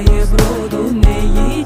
бруду не їсть